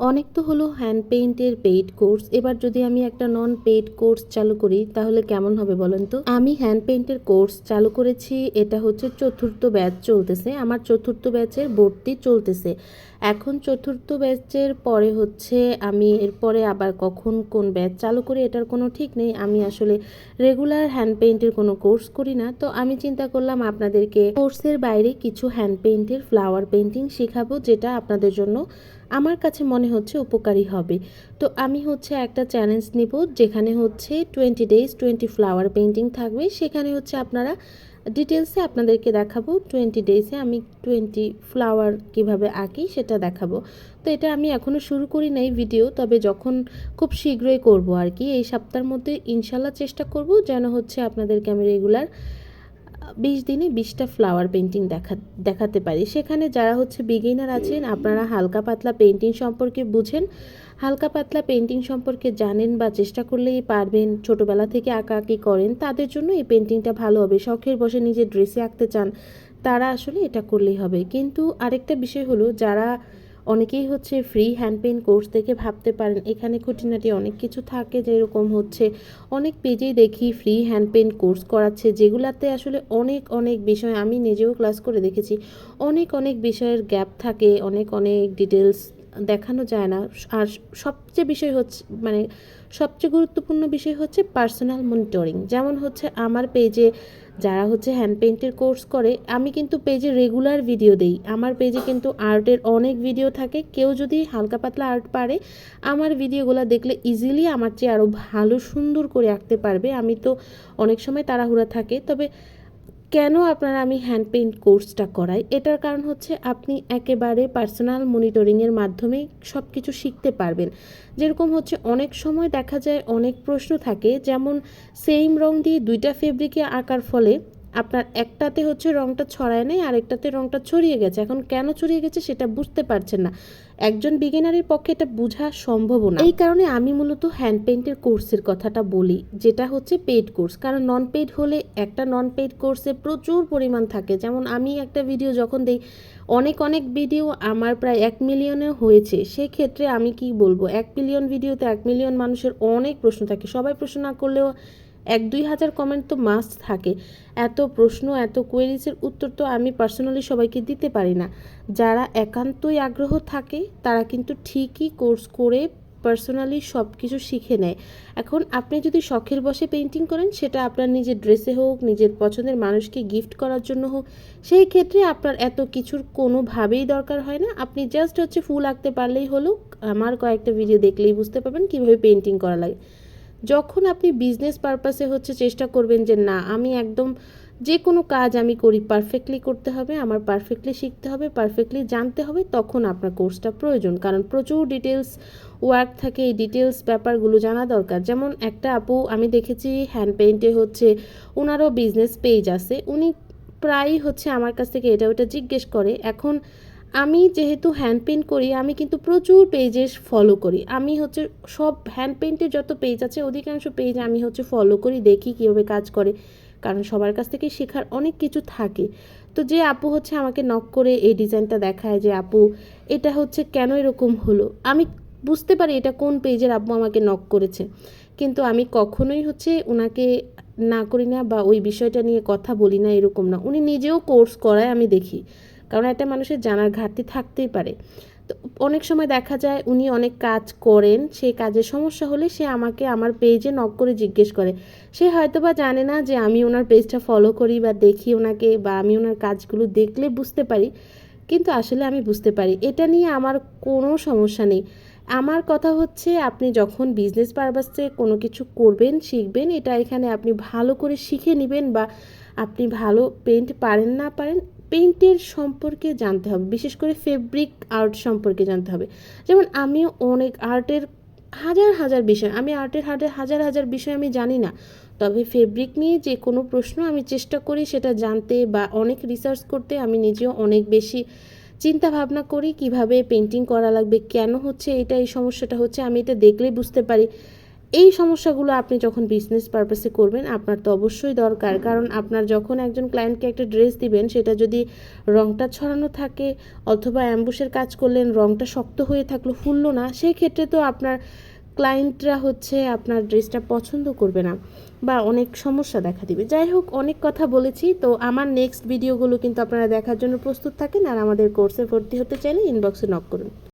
অনেক তো হলো হ্যান্ড পেইন্টের পেইড কোর্স এবার যদি আমি একটা নন পেইড কোর্স চালু করি, তাহলে কেমন হবে বলেন তো? আমি হ্যান্ড পেইন্টের কোর্স চালু করেছি, এটা হচ্ছে চতুর্থ ব্যাচ চলতেছে। আমার চতুর্থ ব্যাচের ভর্তি চলতেছে। এখন চতুর্থ ব্যাচের পরে হচ্ছে আমি এরপরে আবার কখন কোন ব্যাচ চালু করি, এটার কোনো ঠিক নেই। আমি আসলে রেগুলার হ্যান্ড পেইন্টের কোনো কোর্স করি না। তো আমি চিন্তা করলাম আপনাদেরকে কোর্সের বাইরে কিছু হ্যান্ড পেইন্টের ফ্লাওয়ার পেইন্টিং শেখাবো, যেটা আপনাদের জন্য আমার কাছে মনে হচ্ছে উপকারী হবে। তো আমি হচ্ছে একটা চ্যালেঞ্জ নিব, যেখানে হচ্ছে twenty days twenty flower painting থাকবে। সেখানে হচ্ছে আপনারা ডিটেলসে আপনাদেরকে দেখাবো টোয়েন্টি ডেজে আমি টোয়েন্টি ফ্লাওয়ার কীভাবে আঁকি সেটা দেখাবো। তো এটা আমি এখনও শুরু করি নাই ভিডিও তবে যখন খুব শীঘ্রই করব আর কি, এই সপ্তাহের মধ্যে ইনশাল্লাহ চেষ্টা করব যেন হচ্ছে আপনাদেরকে আমি রেগুলার বিশ দিনে বিশটা ফ্লাওয়ার পেন্টিং দেখা, দেখাতে পারি। সেখানে যারা হচ্ছে বিগিনার আছেন, আপনারা হালকা পাতলা পেন্টিং সম্পর্কে বুঝেন। হালকা পাতলা পেন্টিং সম্পর্কে জানেন বা চেষ্টা করলেই পারবেন, ছোটোবেলা থেকে আঁকা আঁকি করেন, তাদের জন্য এই পেন্টিংটা ভালো হবে। শখের বসে নিজের ড্রেসে আঁকতে চান, তারা আসলে এটা করলেই হবে। কিন্তু আরেকটা বিষয় হলো, যারা অনেকেই হচ্ছে ফ্রি হ্যান্ড পেইন্ট কোর্স দেখে ভাবতে পারেন, এখানে খুঁটিনাটি অনেক কিছু থাকে যেরকম হচ্ছে, অনেক পেজেই দেখি ফ্রি হ্যান্ড পেইন্ট কোর্স করাচ্ছে, যেগুলাতে আসলে অনেক অনেক বিষয় আমি নিজেও ক্লাস করে দেখেছি, অনেক অনেক বিষয়ের গ্যাপ থাকে, অনেক অনেক ডিটেলস দেখানো যায় না, আর সবচেয়ে বিষয় হচ্ছে মানে সবচেয়ে গুরুত্বপূর্ণ বিষয় হচ্ছে পার্সোনাল মনিটরিং যেমন হচ্ছে আমার পেজে যারা হচ্ছে হ্যান্ড পেন্টের কোর্স করে, আমি কিন্তু পেজে রেগুলার ভিডিও দেই। আমার পেজে কিন্তু আর্টের অনেক ভিডিও থাকে। কেউ যদি হালকা পাতলা আর্ট পারে, আমার ভিডিওগুলো দেখলে ইজিলি আমার চেয়ে আরও ভালো সুন্দর করে আঁকতে পারবে। আমি তো অনেক সময় তাড়াহুড়া থাকে। তবে কেন আপনারা আমি হ্যান্ড পেইন্ট কোর্সটা করাই? এটার কারণ হচ্ছে আপনি একেবারে পার্সোনাল মনিটরিংয়ের মাধ্যমে সব কিছু শিখতে পারবেন। যেরকম হচ্ছে অনেক সময় দেখা যায় অনেক প্রশ্ন থাকে, যেমন সেম রং দিয়ে দুইটা ফেব্রিকে আঁকার ফলে আপনার একটাতে হচ্ছে রংটা ছড়ায় নেই, আরেকটাতে রংটা ছড়িয়ে গেছে। এখন কেন ছড়িয়ে গেছে সেটা বুঝতে পারছেন না। একজন বিগিনারের পক্ষে এটা বোঝা সম্ভব না। এই কারণে আমি মূলত হ্যান্ড পেইন্টের কোর্সের কথাটা বলি, যেটা হচ্ছে পেইড কোর্স কারণ নন পেইড হলে একটা নন পেইড কোর্সে প্রচুর পরিমাণ থাকে। যেমন আমি একটা ভিডিও যখন দিই, অনেক অনেক ভিডিও আমার প্রায় এক মিলিয়নে হয়েছে। সেক্ষেত্রে আমি কি বলব? এক মিলিয়ন ভিডিওতে এক মিলিয়ন মানুষের অনেক প্রশ্ন থাকে। সবাই প্রশ্ন না করলেও এক দুই হাজার কমেন্ট তো মাস্ট থাকে। এত প্রশ্ন, এত কোয়েরিজের উত্তর তো আমি পার্সোনালি সবাইকে দিতে পারি না। যারা একান্তই আগ্রহ থাকে, তারা কিন্তু ঠিকই কোর্স করে পার্সোনালি সব কিছু শিখে নেয়। এখন আপনি যদি শখের বসে পেন্টিং করেন, সেটা আপনার নিজের ড্রেসে হোক, নিজের পছন্দের মানুষকে গিফট করার জন্য হোক, সেই ক্ষেত্রে আপনার এত কিছুর কোনোভাবেই দরকার হয় না। আপনি জাস্ট হচ্ছে ফুল আঁকতে পারলেই হলো, আমার কয়েকটা ভিডিও দেখলেই বুঝতে পারবেন কীভাবে পেন্টিং করা লাগে। যখন আপনি বিজনেস পারপাসে হচ্ছে চেষ্টা করবেন যে, না, আমি একদম যে কোনো কাজ আমি করি পারফেক্টলি করতে হবে, আমার পারফেক্টলি শিখতে হবে পারফেক্টলি জানতে হবে, তখন আপনার কোর্সটা প্রয়োজন। কারণ প্রচুর ডিটেলস ওয়ার্ক থাকে, এই ডিটেলস ব্যাপারগুলো জানা দরকার। যেমন একটা আপু, আমি দেখেছি হ্যান্ড পেইন্টে হচ্ছে ওনারও বিজনেস পেজ আছে। উনি প্রায়ই হচ্ছে আমার কাছ থেকে এটা ওটা জিজ্ঞেস করে। এখন আমি যেহেতু হ্যান্ড পেন্ট করি, আমি কিন্তু প্রচুর পেজেস ফলো করি। আমি হচ্ছে সব হ্যান্ড পেন্টের যত পেজ আছে, অধিকাংশ পেজ আমি হচ্ছে ফলো করি, দেখি কীভাবে কাজ করে, কারণ সবার কাছ থেকে শেখার অনেক কিছু থাকে। তো যে আপু হচ্ছে আমাকে নক করে এই ডিজাইনটা দেখায় যে, আপু, এটা হচ্ছে কেন এরকম হলো? আমি বুঝতে পারি এটা কোন পেজের আপু আমাকে নক করেছে। কিন্তু আমি কখনোই হচ্ছে ওনাকে না করি না বা ওই বিষয়টা নিয়ে কথা বলি না এরকম না। উনি নিজেও কোর্স করায়, আমি দেখি। কারণ একটা মানুষের জানার ঘাটতি থাকতেই পারে। তো অনেক সময় দেখা যায় উনি অনেক কাজ করেন, সেই কাজের সমস্যা হলে সে আমাকে আমার পেজে নক করে জিজ্ঞেস করে। সে হয়তো বা জানে না যে আমি ওনার পেজটা ফলো করি বা দেখি ওনাকে বা আমি ওনার কাজগুলো দেখলে বুঝতে পারি, কিন্তু আসলে আমি বুঝতে পারি। এটা নিয়ে আমার কোনো সমস্যা নেই। আমার কথা হচ্ছে আপনি যখন বিজনেস পারপাসে কোনো কিছু করবেন, শিখবেন, এটা এখানে আপনি ভালো করে শিখে নেবেন বা আপনি ভালো পেন্ট পারেন না পারেন পেইন্টের সম্পর্কে জানতে হবে, বিশেষ করে ফেব্রিক আর্ট সম্পর্কে জানতে হবে। যেমন আমিও অনেক আর্টের হাজার হাজার বিষয়, আমি আর্টের হাজার হাজার হাজার বিষয় আমি জানি না, তবে ফেব্রিক নিয়ে যে কোনো প্রশ্ন আমি চেষ্টা করি সেটা জানতে বা অনেক রিসার্চ করতে আমি নিজেও অনেক বেশি চিন্তা ভাবনা করি কীভাবে পেন্টিং করা লাগবে, কেন হচ্ছে, এটা এই সমস্যাটা হচ্ছে, আমি এটা দেখলেই বুঝতে পারি। এই সমস্যাগুলো আপনি যখন বিজনেস পারপাসে করবেন, আপনার তো অবশ্যই দরকার। কারণ আপনার যখন একজন ক্লায়েন্টকে একটা ড্রেস দিবেন, সেটা যদি রংটা ছড়ানো থাকে অথবা অ্যাম্বুসের কাজ করলেন, রংটা শক্ত হয়ে থাকল ফুললো না সেই ক্ষেত্রে তো আপনার ক্লায়েন্টরা হচ্ছে আপনার ড্রেসটা পছন্দ করবে না বা অনেক সমস্যা দেখা দিবে। যাই হোক, অনেক কথা বলেছি। তো আমার নেক্সট ভিডিওগুলো কিন্তু আপনারা দেখার জন্য প্রস্তুত থাকেন আর আমাদের কোর্সে ভর্তি হতে চাইলে ইনবক্সে নক করুন।